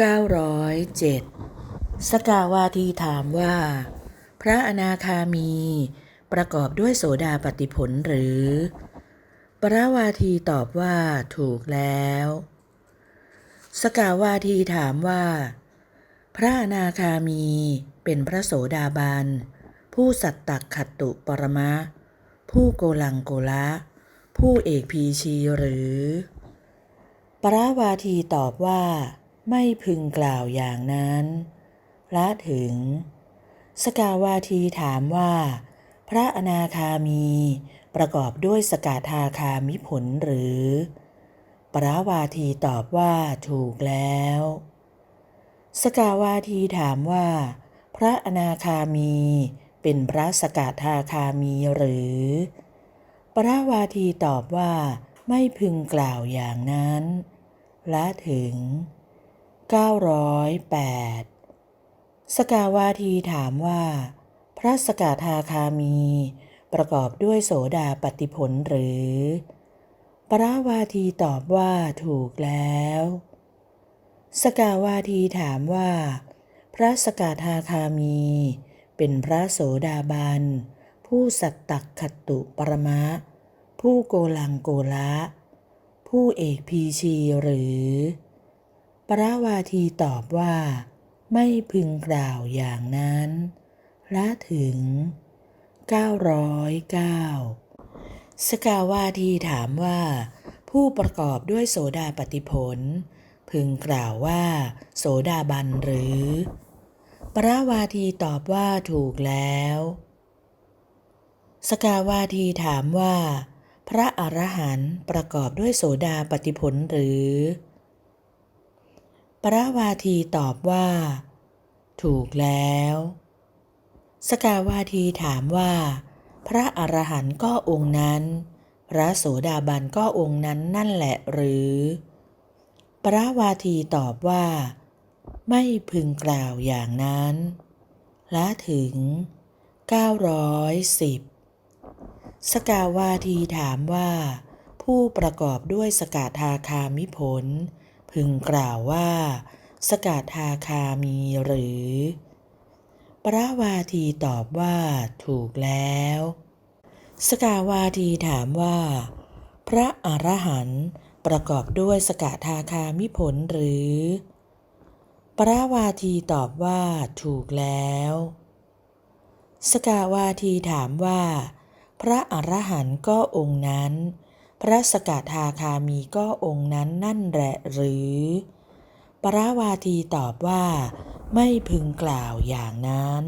907 สกาวาทีถามว่า พระอนาคามี ประกอบด้วยโสดาปฏิผลหรือ ปราวาทีตอบว่าถูกแล้ว สกาวาทีถามว่า พระอนาคามีเป็นพระโสดาบัน ผู้สัตตักขัตตุปรมะ ผู้โกลังโกละ ผู้เอกพีชีหรือ ปราวาทีตอบว่า ไม่พึงกล่าวอย่างนั้นละถึง สกาวาทีถามว่า พระอนาคามีประกอบด้วยสกาทาคามิผลหรือ ปราวาทีตอบว่าถูกแล้ว สกาวาทีถามว่า พระอนาคามีเป็นพระสกาทาคามีหรือ ปราวาทีตอบว่า ไม่พึงกล่าวอย่างนั้นละถึง 908 สกาวาทีถามว่า พระสกาทาคามี ประกอบด้วยโสดาปฏิผลหรือ ปราวาทีตอบว่าถูกแล้ว สกาวาทีถามว่า พระสกาทาคามี เป็นพระโสดาบัน ผู้สัตตักขัตตุปรมะ ผู้โกลังโกละ ผู้เอกพีชีหรือ ปราวาทีตอบว่า ไม่พึงกล่าวอย่างนั้น ละถึง 909 สกาวาทีถามว่า ผู้ประกอบด้วยโสดาปฏิผล พึงกล่าวว่า โสดาบันหรือปราวาทีตอบว่าถูกแล้ว สกาวาทีถามว่า พระอรหันต์ประกอบด้วยโสดาปฏิผลหรือ ปราวาทีตอบว่า ถูกแล้ว สกาวาทีถามว่า พระอรหันต์ก็องค์นั้น พระโสดาบันก็องค์นั้นนั่นแหละหรือปราวาทีตอบว่า ไม่พึงกล่าวอย่างนั้น และถึง 910 สกาวาทีถามว่า ผู้ประกอบด้วยสกาทาคามิผล พึงกล่าวว่า สกาทาคามีหรือปราวาทีตอบว่าถูกแล้ว สกาวาทีถามว่า พระอรหันต์ประกอบด้วยสกาทาคามิผลหรือปราวาทีตอบว่าถูกแล้ว สกาวาทีถามว่า พระอรหันต์ก็องค์นั้น พระสกทาคามีก็องค์นั้นนั่นแหละหรือ ปราวาทีตอบว่า ไม่พึงกล่าวอย่างนั้น